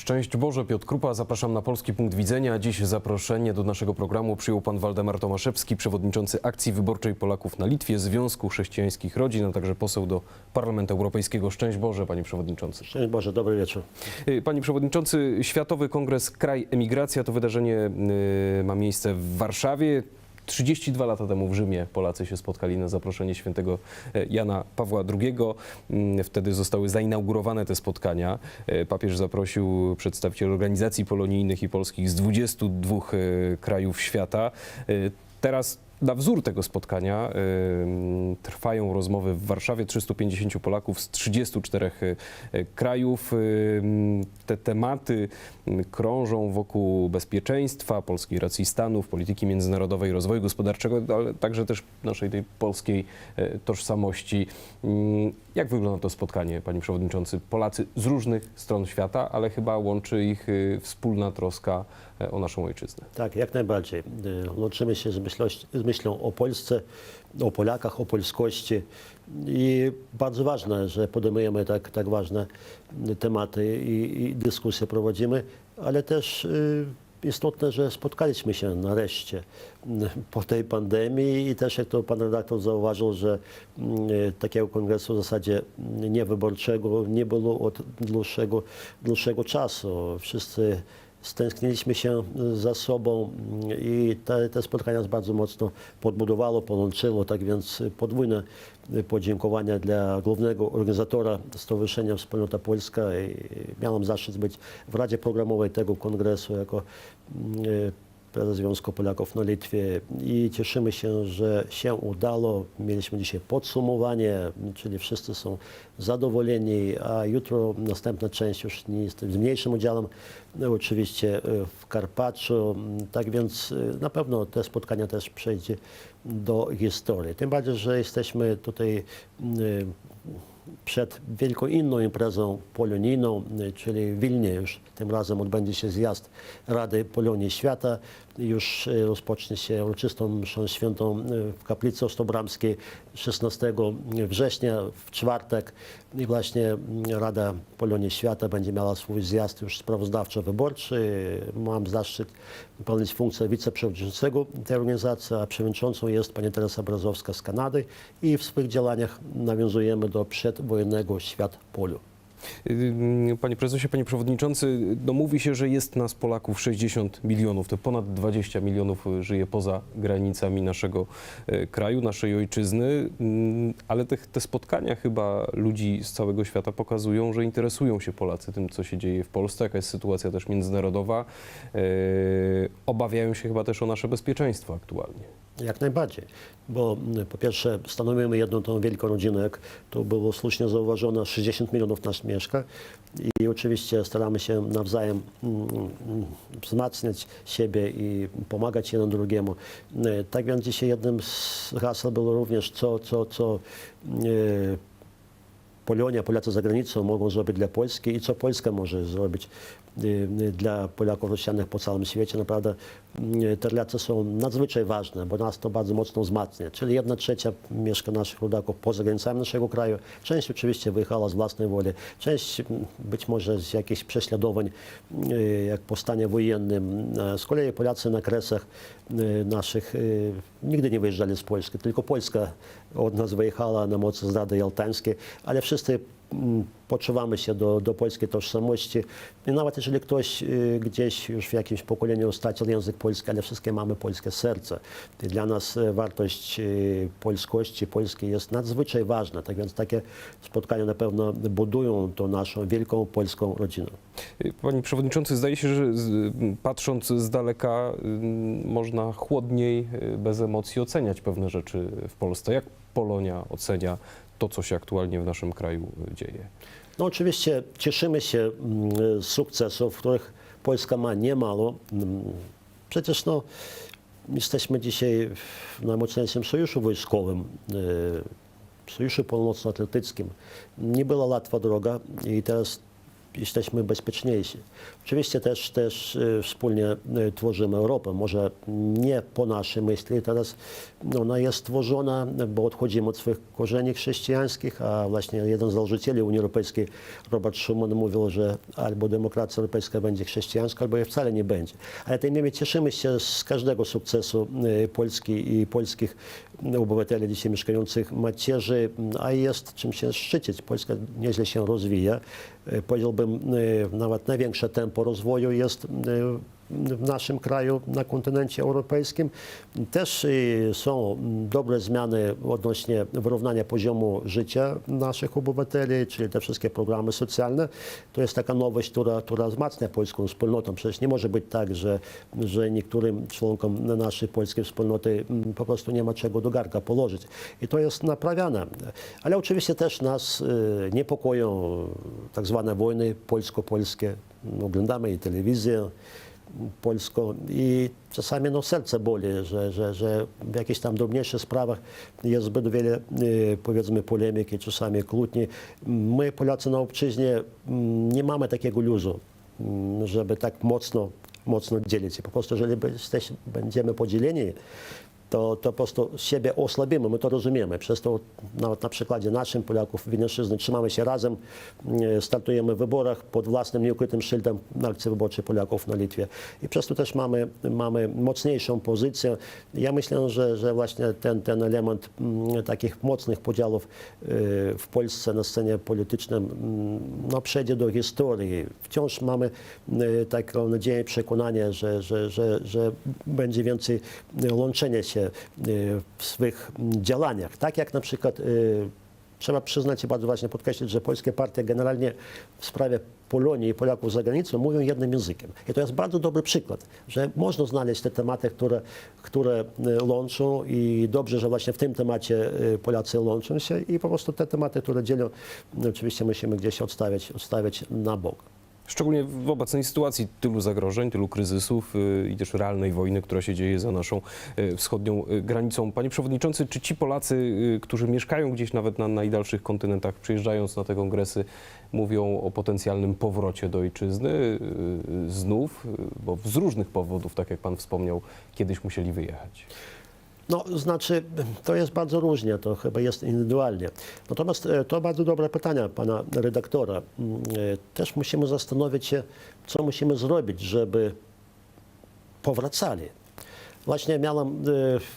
Szczęść Boże, Piotr Krupa, zapraszam na Polski Punkt Widzenia. Dziś zaproszenie do naszego programu przyjął pan Waldemar Tomaszewski, przewodniczący akcji wyborczej Polaków na Litwie, Związku Chrześcijańskich Rodzin, a także poseł do Parlamentu Europejskiego. Szczęść Boże, panie przewodniczący. Szczęść Boże, dobry wieczór. Y, Panie przewodniczący, Światowy Kongres Kraj Emigracja to wydarzenie y, ma miejsce w Warszawie. 32 lata temu w Rzymie Polacy się spotkali na zaproszenie świętego e, Jana Pawła II. Mm, Wtedy zostały zainaugurowane te spotkania. E, Papież zaprosił przedstawicieli organizacji polonijnych i polskich z 22 e, krajów świata. Teraz na wzór tego spotkania m, trwają rozmowy w Warszawie 350 Polaków z 34 e, krajów. M, Te tematy krążą wokół bezpieczeństwa, polskiej racji stanów, polityki międzynarodowej, rozwoju gospodarczego, ale także też naszej tej polskiej e, tożsamości. Mm, Jak wygląda to spotkanie, panie przewodniczący? Polacy z różnych stron świata, ale chyba łączy ich e, wspólna troska o naszą ojczyznę. Tak, jak najbardziej. Y, Łączymy się z, z myślą o Polsce, o Polakach, o polskości. I bardzo ważne, że podejmujemy tak, tak ważne tematy i, i dyskusje prowadzimy, ale też y, istotne, że spotkaliśmy się nareszcie po tej pandemii i też jak to pan redaktor zauważył, że takiego kongresu w zasadzie niewyborczego nie było od dłuższego, dłuższego czasu. Wszyscy stęskniliśmy się za sobą i te, te spotkania nas bardzo mocno podbudowało, połączyło, tak więc podwójne podziękowania dla głównego organizatora Stowarzyszenia Wspólnota Polska. Miałem zaszczyt być w Radzie Programowej tego kongresu jako mm, prezes Związku Polaków na Litwie i cieszymy się, że się udało. Mieliśmy dzisiaj podsumowanie, czyli wszyscy są zadowoleni, a jutro następna część już nie z mniejszym udziałem, no, oczywiście e, w Karpaczu. Tak więc e, na pewno te spotkania też przejdzie do historii. Tym bardziej, że jesteśmy tutaj e, przed wielką inną imprezą polonijną, y, czyli w Wilnie już tym razem odbędzie się zjazd Rady Polonii Świata. Już y, rozpocznie się uroczystą mszą świętą y, w kaplicy Ostobramskiej 16 września w czwartek i właśnie mm, Rada Polonii Świata będzie miała swój zjazd już sprawozdawczo-wyborczy. Mam zaszczyt pełnić funkcję wiceprzewodniczącego tej organizacji, a przewodniczącą jest pani Teresa Brazowska z Kanady i w swoich działaniach nawiązujemy do przedwojennego świat polu. Panie prezesie, panie przewodniczący, no mówi się, że jest nas Polaków 60 milionów, to ponad 20 milionów żyje poza granicami naszego e, kraju, naszej ojczyzny, Ym, ale te, te spotkania chyba ludzi z całego świata pokazują, że interesują się Polacy tym, co się dzieje w Polsce, jaka jest sytuacja też międzynarodowa. E, Obawiają się chyba też o nasze bezpieczeństwo aktualnie. Jak najbardziej, bo mm, po pierwsze stanowimy jedną tą wielką rodzinę, jak to było słusznie zauważone, 60 milionów nas mieszka. I oczywiście staramy się nawzajem mm, mm, wzmacniać siebie i pomagać jeden drugiemu. E, Tak więc dzisiaj jednym z haseł było również co, co, co e, Polonia, Polacy za granicą mogą zrobić dla Polski i co Polska może zrobić dla Polaków rozsianych po całym świecie. Naprawdę y, te relacje są nadzwyczaj ważne, bo nas to bardzo mocno wzmacnia. Czyli jedna trzecia mieszka naszych rodaków poza granicami naszego kraju. Część oczywiście wyjechała z własnej woli, część być może z jakichś prześladowań, y, jak po stanie wojennym. Z kolei Polacy na kresach y, naszych y, nigdy nie wyjeżdżali z Polski, tylko Polska od nas wyjechała na mocy zdrady jaltańskiej, ale wszyscy poczuwamy się do, do polskiej tożsamości. I nawet jeżeli ktoś y, gdzieś już w jakimś pokoleniu stracił język polski, ale wszystkie mamy polskie serce. I dla nas y, wartość y, polskości polskiej jest nadzwyczaj ważna. Tak więc takie spotkania na pewno budują tą naszą wielką polską rodzinę. Panie Przewodniczący, zdaje się, że patrząc z daleka można chłodniej, bez emocji oceniać pewne rzeczy w Polsce. Jak Polonia ocenia to, co się aktualnie w naszym kraju y, dzieje? No oczywiście cieszymy się mm, z sukcesów, których Polska ma niemało. Mm, Przecież no, jesteśmy dzisiaj w najmocniejszym sojuszu wojskowym, y, Sojuszu Północnoatlantyckim. Nie była łatwa droga i teraz jesteśmy bezpieczniejsi. Oczywiście też, też e, wspólnie e, tworzymy Europę. Może nie po naszej myśli teraz ona jest stworzona, bo odchodzimy od swoich korzeni chrześcijańskich, a właśnie jeden z założycieli Unii Europejskiej, Robert Schuman, mówił, że albo demokracja europejska będzie chrześcijańska, albo jej wcale nie będzie. Ale tym niemniej cieszymy się z każdego sukcesu e, Polski i polskich obywateli dzisiaj mieszkających macierzy, a jest czym się szczycić. Polska nieźle się rozwija. E, Powiedziałbym, e, nawet największe tempo rozwoju jest e, w naszym kraju, na kontynencie europejskim. Też e, są dobre zmiany odnośnie wyrównania poziomu życia naszych obywateli, czyli te wszystkie programy socjalne. To jest taka nowość, która, która wzmacnia polską wspólnotę. Przecież nie może być tak, że, że niektórym członkom naszej polskiej wspólnoty mm, po prostu nie ma czego do garka położyć. I to jest naprawiane. Ale oczywiście też nas e, niepokoją tak zwane wojny polsko-polskie. Oglądamy i telewizję polską i czasami no, serce boli, że, że, że w jakichś tam drobniejszych sprawach jest zbyt wiele, e, powiedzmy, polemiki, czasami kłótni. My, Polacy na obczyźnie, mm, nie mamy takiego luzu, mm, żeby tak mocno, mocno dzielić. Po prostu, jeżeli jesteś- będziemy podzieleni, to, to po prostu siebie osłabimy, my to rozumiemy. Przez to nawet na przykładzie naszym Polaków Wileńszczyzny trzymamy się razem, e, startujemy w wyborach pod własnym nieukrytym szyldem akcji wyborczej Polaków na Litwie. I przez to też mamy, mamy mocniejszą pozycję. Ja myślę, że, że właśnie ten, ten element mm, takich mocnych podziałów e, w Polsce na scenie politycznej mm, no, przejdzie do historii. Wciąż mamy e, taką nadzieję przekonanie, że, że, że, że będzie więcej łączenia się e, w swych działaniach. Tak jak na przykład e, trzeba przyznać i bardzo ważnie podkreślić, że polskie partie generalnie w sprawie Polonii i Polaków za granicą mówią jednym językiem. I to jest bardzo dobry przykład, że można znaleźć te tematy, które, które e, łączą i dobrze, że właśnie w tym temacie Polacy łączą się i po prostu te tematy, które dzielą, no, oczywiście musimy gdzieś odstawiać, odstawiać na bok. Szczególnie w obecnej sytuacji tylu zagrożeń, tylu kryzysów y, i też realnej wojny, która się dzieje za naszą y, wschodnią y, granicą. Panie Przewodniczący, czy ci Polacy, którzy mieszkają gdzieś nawet na najdalszych kontynentach, przyjeżdżając na te kongresy, mówią o potencjalnym powrocie do ojczyzny znów, bo z różnych powodów, tak jak Pan wspomniał, kiedyś musieli wyjechać? No, znaczy, to jest bardzo różnie, to chyba jest indywidualnie. Natomiast e, to bardzo dobre pytania pana redaktora. Mm, e, Też musimy zastanowić się, co musimy zrobić, żeby powracali. Właśnie miałem e,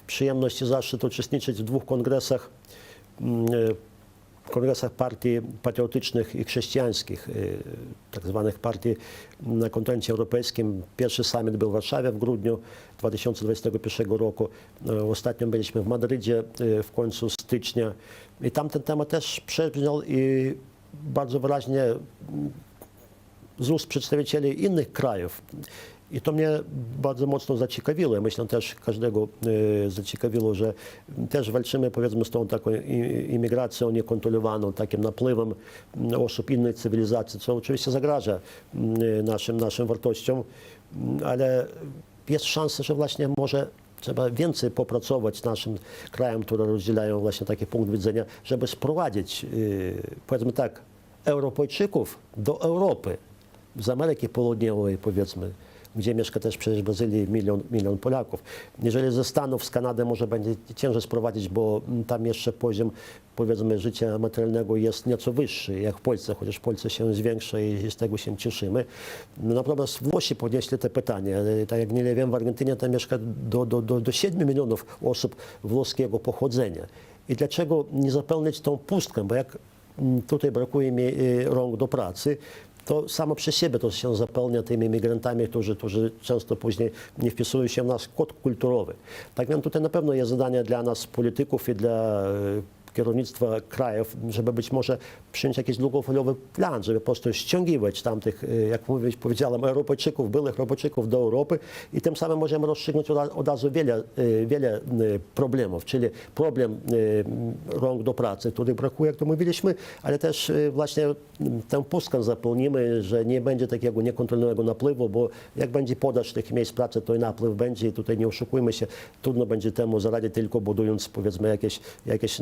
przyjemność i zaszczyt uczestniczyć w dwóch kongresach, mm, kongresach partii patriotycznych i chrześcijańskich, e, tak zwanych partii na kontynencie europejskim. Pierwszy summit był w Warszawie w grudniu 2021 roku. E, Ostatnio byliśmy w Madrydzie e, w końcu stycznia i tam ten temat też przebrzmiał i bardzo wyraźnie z ust przedstawicieli innych krajów. I to mnie bardzo mocno zaciekawiło. Ja Myślę też każdego e, zaciekawiło, że też walczymy powiedzmy z tą taką imigracją niekontrolowaną, takim napływem osób innej cywilizacji, co oczywiście zagraża m, naszym, naszym wartościom, ale jest szansa, że właśnie może trzeba więcej popracować naszym krajom, które rozdzielają właśnie taki punkt widzenia, żeby sprowadzić, y, powiedzmy tak, Europejczyków do Europy, z Ameryki Południowej powiedzmy, gdzie mieszka też przecież w Brazylii milion, milion Polaków. Jeżeli ze Stanów, z Kanady może będzie ciężej sprowadzić, bo mm, tam jeszcze poziom powiedzmy życia materialnego jest nieco wyższy jak w Polsce, chociaż w Polsce się zwiększa i z tego się cieszymy. No, Natomiast Włosi podnieśli te pytanie. Tak jak nie wiem, w Argentynie tam mieszka do, do, do, do 7 milionów osób włoskiego pochodzenia. I dlaczego nie zapełnić tą pustkę? Bo jak mm, tutaj brakuje mi e, rąk do pracy, to samo przez siebie to się zapełnia tymi migrantami, którzy, którzy często później nie wpisują się w nasz kod kulturowy. Tak więc tutaj na pewno jest zadanie dla nas, polityków i dla e, kierownictwa krajów, żeby być może przyjąć jakiś długofalowy plan, żeby po prostu ściągiwać tamtych, e, jak mówić, powiedziałem, Europejczyków, byłych Europejczyków do Europy i tym samym możemy rozstrzygnąć od, razu wiele, e, wiele e, problemów, czyli problem rąk do pracy, których brakuje, jak to mówiliśmy, ale też właśnie m, tę pustkę zapełnimy, że nie będzie takiego niekontrolowanego napływu, bo jak będzie podaż tych miejsc pracy, to i napływ będzie i tutaj nie oszukujmy się, trudno będzie temu zaradzić tylko budując powiedzmy jakieś, jakieś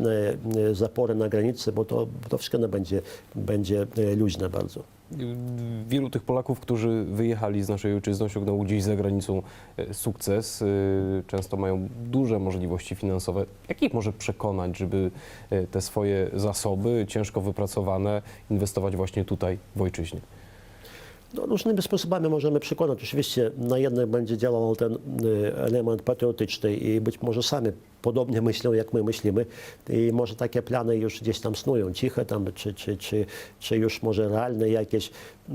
e, zapory na granicy, bo to, to wszystko będzie, będzie e, luźne bardzo. Wielu tych Polaków, którzy wyjechali z naszej ojczyzny, osiągnęło gdzieś za granicą e, sukces. Często mają duże możliwości finansowe. Jak ich może przekonać, żeby te swoje zasoby, ciężko wypracowane, inwestować właśnie tutaj, w ojczyźnie? No, różnymi sposobami możemy przekonać. Oczywiście na jednych będzie działał ten element patriotyczny i być może sami podobnie myślą, jak my myślimy. I może takie plany już gdzieś tam snują, ciche tam, czy, czy, czy, czy już może realne jakieś.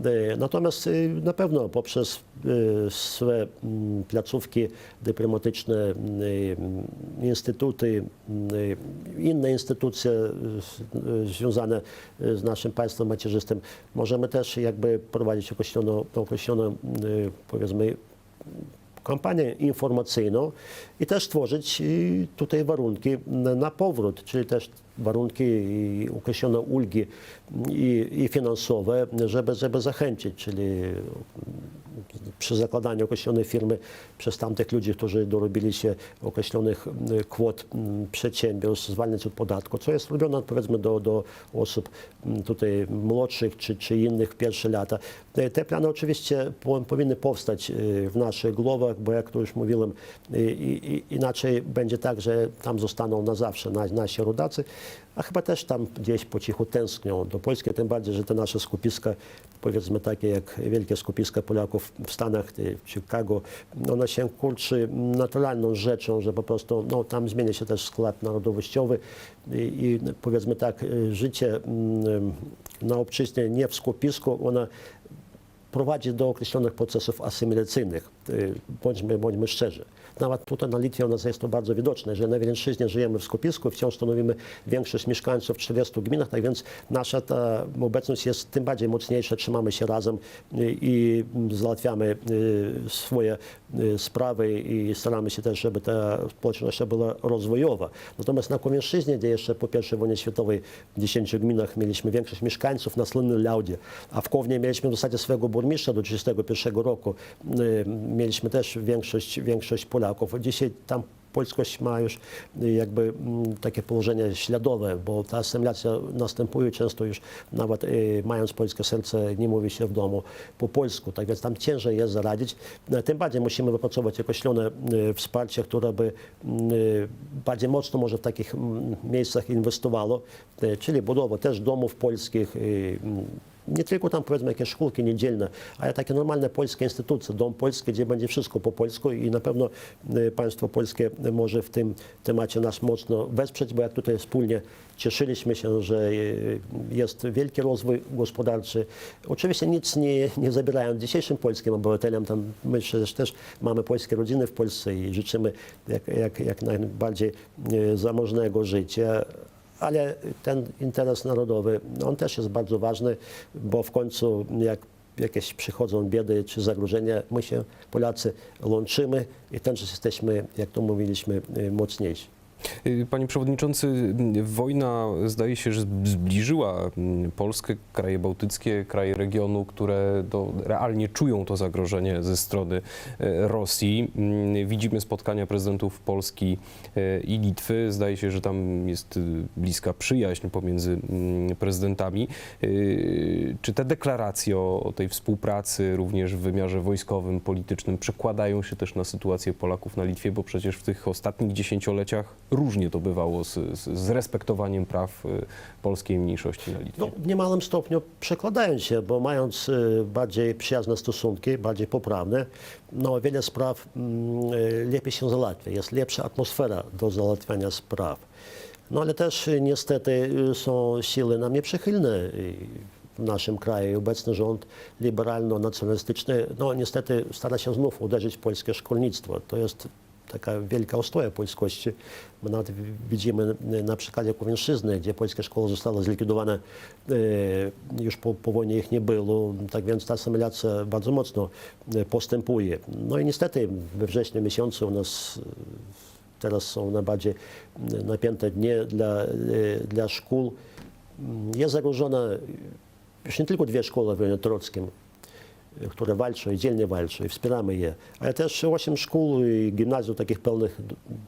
Y, Natomiast y, na pewno poprzez y, swoje mm, placówki dyplomatyczne, y, instytuty, y, inne instytucje związane z naszym państwem macierzystym, możemy też jakby prowadzić określoną, określoną powiedzmy kampanię informacyjną i też tworzyć y, tutaj warunki na powrót, czyli też warunki i określone ulgi i, i finansowe, żeby, żeby zachęcić, czyli przy zakładaniu określonej firmy przez tamtych ludzi, którzy dorobili się określonych kwot przedsiębiorstw, zwalniać od podatku, co jest robione powiedzmy do, do osób tutaj młodszych czy, czy innych pierwsze lata. E, Te plany oczywiście po- powinny powstać y, w naszych głowach, bo jak to już mówiłem, i- inaczej będzie tak, że tam zostaną na zawsze na- nasi rodacy, a chyba też tam gdzieś po cichu tęsknią do Polski, tym bardziej, że te nasze skupiska, powiedzmy takie jak wielkie skupiska Polaków w Stanach, w Chicago, one się kurczy naturalną rzeczą, że po prostu no, tam zmienia się też skład narodowościowy i, i powiedzmy tak, życie mm, na obczyźnie nie w skupisku, ona prowadzi do określonych procesów asymilacyjnych. Y, Bądźmy, bądźmy szczerzy. Nawet tutaj na Litwie u nas jest to bardzo widoczne, że na Wileńszczyźnie żyjemy w skupisku, wciąż stanowimy większość mieszkańców w 40 gminach, tak więc nasza ta obecność jest tym bardziej mocniejsza, trzymamy się razem i załatwiamy y, swoje y, sprawy i staramy się też, żeby ta społeczność była rozwojowa. Natomiast na Kowieńszczyźnie, gdzie jeszcze po I wojnie światowej w 10 gminach mieliśmy większość mieszkańców na słynnym Laudzie, a w Kownie mieliśmy w zasadzie swojego burmistrza do 1931 roku. Y, Mieliśmy też większość, większość Polaków. Dzisiaj tam polskość ma już y, jakby mm, takie położenie śladowe, bo ta asymilacja następuje często już nawet y, mając polskie serce nie mówi się w domu po polsku, tak więc tam ciężej jest zaradzić. No, Tym bardziej musimy wypracować określone y, wsparcie, które by y, bardziej mocno może w takich mm, miejscach inwestowało, czyli budowa też domów polskich, mm, nie tylko tam powiedzmy jakieś szkółki niedzielne, ale takie normalne polskie instytucje, dom polski, gdzie będzie wszystko po polsku i na pewno y, państwo polskie może w tym temacie nas mocno wesprzeć, bo jak tutaj wspólnie cieszyliśmy się, że y, jest wielki rozwój gospodarczy. Oczywiście nic nie, nie zabierając dzisiejszym polskim obywatelom, tam myślę, że też mamy polskie rodziny w Polsce i życzymy jak, jak, jak najbardziej y, zamożnego życia. Ale ten interes narodowy, on też jest bardzo ważny, bo w końcu jak jakieś przychodzą biedy czy zagrożenia, my się Polacy łączymy i też jesteśmy, jak to mówiliśmy, mocniejsi. Y, Panie Przewodniczący, m, wojna zdaje się, że zb- zbliżyła m, Polskę, kraje bałtyckie, kraje regionu, które to realnie czują to zagrożenie ze strony e, Rosji. Mm, Widzimy spotkania prezydentów Polski e, i Litwy. Zdaje się, że tam jest y, bliska przyjaźń pomiędzy mm, prezydentami. Y, Czy te deklaracje o o tej współpracy również w wymiarze wojskowym, politycznym przekładają się też na sytuację Polaków na Litwie, bo przecież w tych ostatnich dziesięcioleciach różnie to bywało z, z, z respektowaniem praw y, polskiej mniejszości na Litwie. No, w niemałym stopniu przekładają się, bo mając y, bardziej przyjazne stosunki, bardziej poprawne, no, wiele spraw mm, y, lepiej się załatwia. Jest lepsza atmosfera do załatwiania spraw. No ale też niestety są siły nam nieprzychylne w naszym kraju. Obecny rząd liberalno-nacjonalistyczny, no niestety stara się znów uderzyć w polskie szkolnictwo. To jest taka wielka ostoja polskości. My nawet widzimy na przykładzie Kowieńszczyzny, gdzie polskie szkoły zostały zlikwidowane, e, już po, po wojnie ich nie było, tak więc ta asymilacja bardzo mocno e, postępuje. No i niestety we wrześniu miesiącu u nas e, teraz są najbardziej napięte dni dla, dla szkół. Jest zagrożona już nie tylko dwie szkoły w rejonie trockim, które walczą i dzielnie walczą i wspieramy je. Ale też 8 szkół i gimnazjów takich pełnych,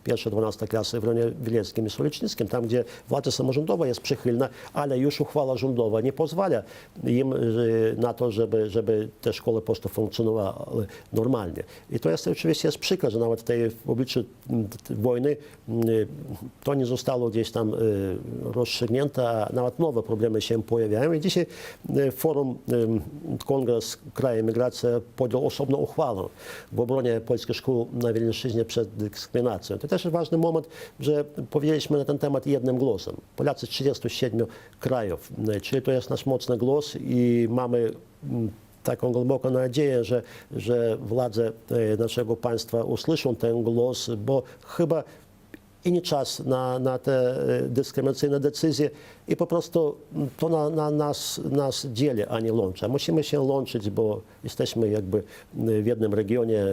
pierwsze 12 klasy w rejonie Wileckim i Solecznickim, tam gdzie władza samorządowa jest przychylna, ale już uchwała rządowa nie pozwala im e, na to, żeby, żeby te szkoły po prostu funkcjonowały normalnie. I to jest oczywiście jest przykre, że nawet w tej w obliczu wojny m, to nie zostało gdzieś tam e, rozstrzygnięte, a nawet nowe problemy się pojawiają. I dzisiaj forum Kongres Kraju Emigracja podjął osobną uchwałę w obronie polskich szkół na Wileńszczyźnie przed dyskryminacją. To też jest ważny moment, że powiedzieliśmy na ten temat jednym głosem. Polacy z 37 krajów, czyli to jest nasz mocny głos i mamy mm, taką głęboką nadzieję, że, że władze e, naszego państwa usłyszą ten głos, bo chyba i nie czas na, na te e, dyskryminacyjne decyzje i po prostu to na, na nas, nas dzieli, a nie łączy. Musimy się łączyć, bo jesteśmy jakby w jednym regionie.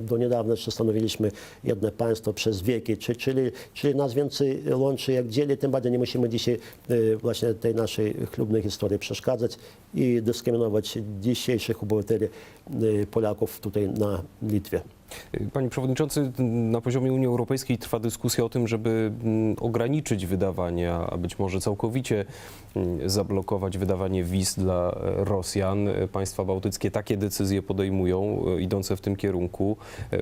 Do niedawna jeszcze stanowiliśmy jedno państwo przez wieki, czy- czyli, czyli nas więcej łączy jak dzieli, tym bardziej nie musimy dzisiaj e, właśnie tej naszej chlubnej historii przeszkadzać i dyskryminować dzisiejszych obywateli e, Polaków tutaj na Litwie. Panie Przewodniczący, na poziomie Unii Europejskiej trwa dyskusja o tym, żeby mm, ograniczyć wydawanie, a być może całkowicie mm, zablokować wydawanie wiz dla e, Rosjan. E, Państwa bałtyckie takie decyzje podejmują, e, idące w tym kierunku.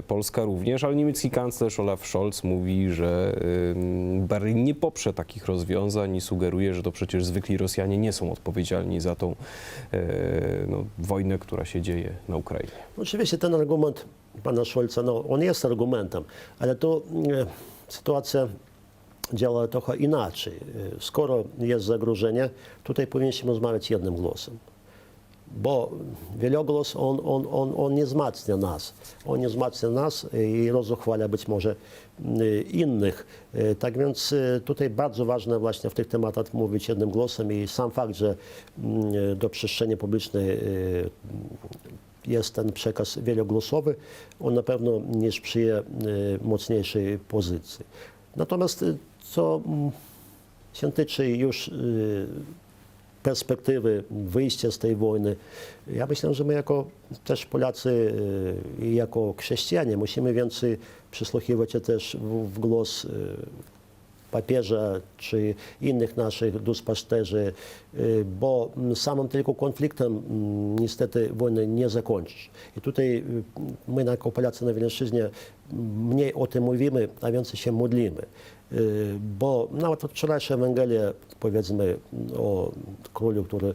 Polska również, ale niemiecki kanclerz Olaf Scholz mówi, że Berlin nie poprze takich rozwiązań i sugeruje, że to przecież zwykli Rosjanie nie są odpowiedzialni za tą no, wojnę, która się dzieje na Ukrainie. Oczywiście ten argument pana Szolca, no, on jest argumentem, ale to e, sytuacja działa trochę inaczej. E, Skoro jest zagrożenie, tutaj powinniśmy rozmawiać jednym głosem. Bo wielogłos, on, on, on, on nie wzmacnia nas. On nie wzmacnia nas i rozuchwala być może y, innych. Y, Tak więc y, tutaj bardzo ważne właśnie w tych tematach mówić jednym głosem i sam fakt, że mm, do przestrzeni publicznej y, jest ten przekaz wielogłosowy, on na pewno nie sprzyja y, mocniejszej pozycji. Natomiast y, co mm, się tyczy już y, perspektywy wyjścia z tej wojny, ja myślę, że my jako też Polacy y, i jako chrześcijanie musimy więcej przysłuchiwać się też w, głos y, papieża czy innych naszych duszpasterzy, bo mm, samym tylko konfliktem mm, niestety wojny nie zakończysz. I tutaj my jako Polacy na Wileńszczyźnie mniej o tym mówimy, a więcej się modlimy. Y, Bo nawet wczorajsza Ewangelia, powiedzmy o królu, który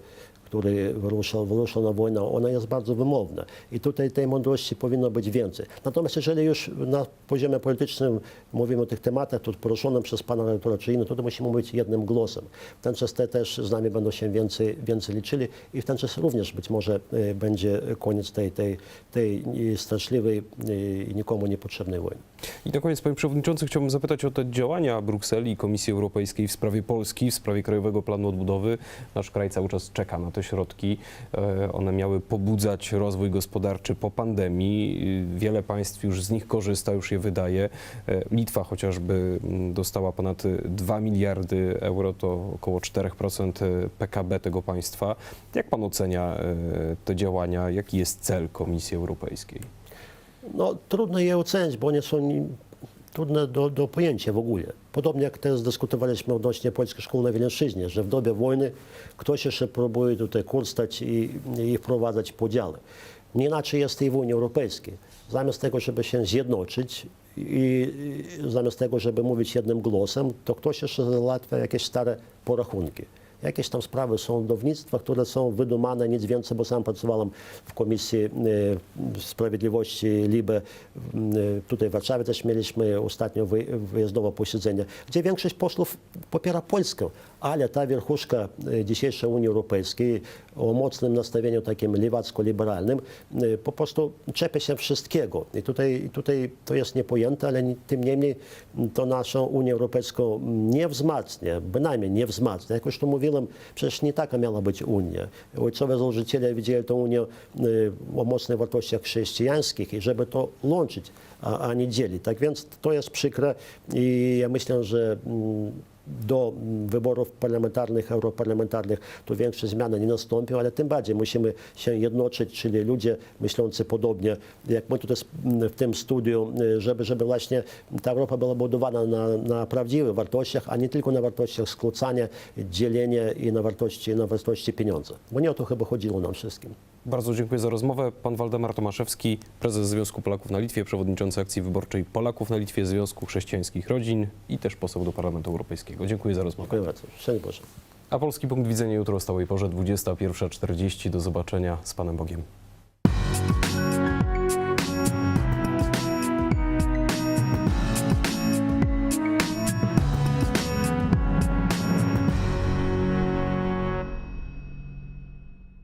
który wyruszał, wyruszał na wojnę, ona jest bardzo wymowna. I tutaj tej mądrości powinno być więcej. Natomiast jeżeli już na poziomie politycznym mówimy o tych tematach, tu poruszonym przez pana redaktora czy innych, to musimy mówić jednym głosem. W ten czas te też z nami będą się więcej, więcej liczyli i w ten czas również być może e, będzie koniec tej, tej, tej straszliwej e, i nikomu niepotrzebnej wojny. I na koniec, panie przewodniczący, chciałbym zapytać o te działania Brukseli i Komisji Europejskiej w sprawie Polski, w sprawie Krajowego Planu Odbudowy. Nasz kraj cały czas czeka na te środki. E, One miały pobudzać rozwój gospodarczy po pandemii. Y, Wiele państw już z nich korzysta, już je wydaje. E, Litwa chociażby mm, dostała ponad 2 miliardy euro, to około 4% PKB tego państwa. Jak pan ocenia e, te działania? Jaki jest cel Komisji Europejskiej? No, trudno je ocenić, bo one są trudne do, do pojęcia w ogóle. Podobnie jak też dyskutowaliśmy odnośnie polskich szkół na Wileńszczyźnie, że w dobie wojny ktoś jeszcze próbuje tutaj kurstać i, i wprowadzać podziały. Nie inaczej jest i w Unii Europejskiej. Zamiast tego, żeby się zjednoczyć i, i zamiast tego, żeby mówić jednym głosem, to ktoś jeszcze załatwia jakieś stare porachunki. Jakieś tam sprawy sądownictwa, które są wydumane, nic więcej, bo sam pracowałem w Komisji e, Sprawiedliwości LIBE. E, Tutaj w Warszawie też mieliśmy ostatnio wy- wyjazdowe posiedzenie, gdzie większość posłów popiera Polskę, ale ta wierchuszka e, dzisiejszej Unii Europejskiej o mocnym nastawieniu takim lewacko-liberalnym po prostu czepia się wszystkiego. I tutaj, tutaj to jest niepojęte, ale tym niemniej to naszą Unię Europejską nie wzmacnia, bynajmniej nie wzmacnia. Jak już tu mówiłem, przecież nie taka miała być Unia. Ojcowie założyciele widzieli tę Unię e, o mocnych wartościach chrześcijańskich i żeby to łączyć, a, a nie dzielić. Tak więc to jest przykre i ja myślę, że mm, do mm, wyborów parlamentarnych, europarlamentarnych, to większe zmiany nie nastąpią, ale tym bardziej musimy się jednoczyć, czyli ludzie myślący podobnie, jak my tutaj mm, w tym studiu, y, żeby, żeby właśnie ta Europa była budowana na, na prawdziwych wartościach, a nie tylko na wartościach skłócania, dzielenia i na wartości, na wartości pieniądza. Bo nie o to chyba chodziło nam wszystkim. Bardzo dziękuję za rozmowę. Pan Waldemar Tomaszewski, prezes Związku Polaków na Litwie, przewodniczący akcji wyborczej Polaków na Litwie, Związku Chrześcijańskich Rodzin i też poseł do Parlamentu Europejskiego. Dziękuję za rozmowę. Dziękuję bardzo. Szczęść Boże. A polski punkt widzenia jutro o stałej porze 21.40. Do zobaczenia z Panem Bogiem.